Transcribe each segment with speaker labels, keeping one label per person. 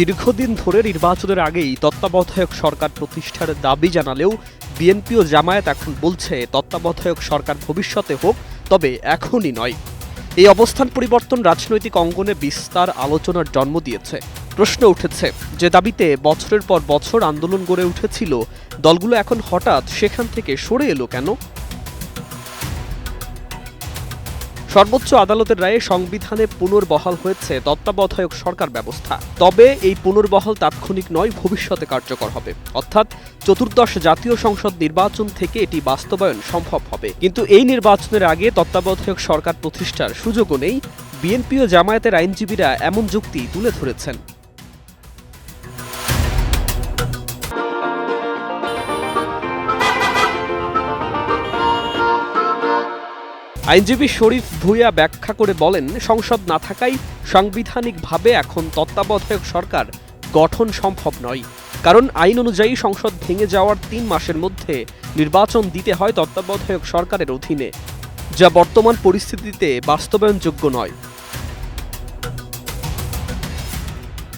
Speaker 1: দীর্ঘদিন ধরে নির্বাচনের আগেই তত্ত্বাবধায়ক সরকার প্রতিষ্ঠার দাবি জানালেও বিএনপি ও জামায়াত এখন বলছে, তত্ত্বাবধায়ক সরকার ভবিষ্যতে হোক, তবে এখনই নয়। এই অবস্থান পরিবর্তন রাজনৈতিক অঙ্গনে বিস্তার আলোচনার জন্ম দিয়েছে। প্রশ্ন উঠেছে, যে দাবিতে বছরের পর বছর আন্দোলন গড়ে উঠেছিল, দলগুলো এখন হঠাৎ সেখান থেকে সরে এলো কেন? সর্বোচ্চ আদালতের রায়ে সংবিধানে পুনর্বহাল হয়েছে তত্ত্বাবধায়ক সরকার ব্যবস্থা। তবে এই পুনর্বহাল তাৎক্ষণিক নয়, ভবিষ্যতে কার্যকর হবে। অর্থাৎ চতুর্দশ জাতীয় সংসদ নির্বাচন থেকে এটি বাস্তবায়ন সম্ভব হবে। কিন্তু এই নির্বাচনের আগে তত্ত্বাবধায়ক সরকার প্রতিষ্ঠার সুযোগও নেই। বিএনপি ও জামায়াতের আইনজীবীরা এমন যুক্তি তুলে ধরেছেন। আইনজীবী শরীফ ভুইয়া ব্যাখ্যা করে বলেন, সংসদ না থাকায় সাংবিধানিকভাবে এখন তত্ত্বাবধায়ক সরকার গঠন সম্ভব নয়। কারণ আইন অনুযায়ী সংসদ ভেঙে যাওয়ার তিন মাসের মধ্যে নির্বাচন দিতে হয় তত্ত্বাবধায়ক সরকারের অধীনে, যা বর্তমান পরিস্থিতিতে বাস্তবায়নযোগ্য নয়।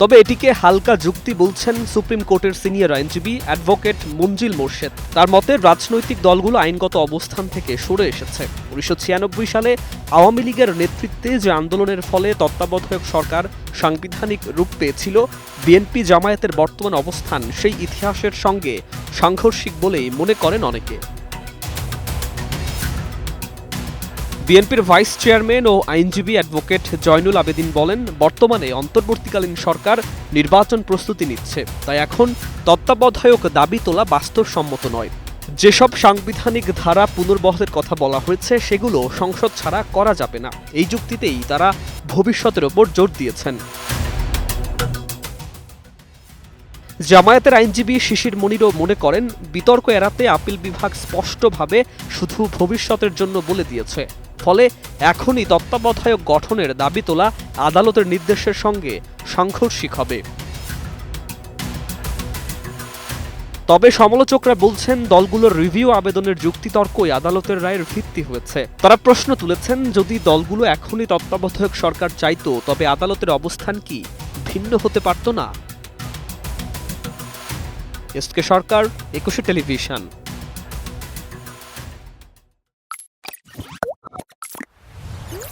Speaker 1: তবে এটিকে হালকা যুক্তি বলছেন সুপ্রিম কোর্টের সিনিয়র আইনজীবী অ্যাডভোকেট মঞ্জিল মোর্শেদ। তার মতে, রাজনৈতিক দলগুলো আইনগত অবস্থান থেকে সরে এসেছে। উনিশশো ছিয়ানব্বই সালে আওয়ামী লীগের নেতৃত্বে যে আন্দোলনের ফলে তত্ত্বাবধায়ক সরকার সাংবিধানিক রূপ পেয়েছিল, বিএনপি জামায়াতের বর্তমান অবস্থান সেই ইতিহাসের সঙ্গে সাংঘর্ষিক বলেই মনে করেন অনেকে। বিএনপির ভাইস চেয়ারম্যান ও আইনজীবী অ্যাডভোকেট জয়নুল আবেদিন বলেন, বর্তমানে অন্তর্বর্তীকালীন সরকার নির্বাচন প্রস্তুতি নিচ্ছে। তাই এখন তত্ত্বাবধায়ক দাবি তোলা বাস্তবসম্মত নয়। যেসব সাংবিধানিক ধারা পুনর্বহালের কথা বলা হয়েছে, সেগুলো সংসদ ছাড়া করা যাবে না। এই যুক্তিতেই তারা ভবিষ্যতের ওপর জোর দিয়েছেন। জামায়াতের আইনজীবী শিশির মনিরও মনে করেন, বিতর্ক এড়াতে আপিল বিভাগ স্পষ্টভাবে শুধু ভবিষ্যতের জন্য বলে দিয়েছে। ফলে এখনই তত্ত্বাবধায়ক গঠনের দাবি তোলা আদালতের নির্দেশের সঙ্গে সাংঘর্ষিক হবে। তবে সমালোচকরা বলছেন, দলগুলোর রিভিউ আবেদনের যুক্তিতর্কই আদালতের রায়ের ভিত্তি হয়েছে। তারা প্রশ্ন তুলেছেন, যদি দলগুলো এখনই তত্ত্বাবধায়ক সরকার চাইতো, তবে আদালতের অবস্থান কি ভিন্ন হতে পারত না? এস কে সরকার, একুশে টেলিভিশন।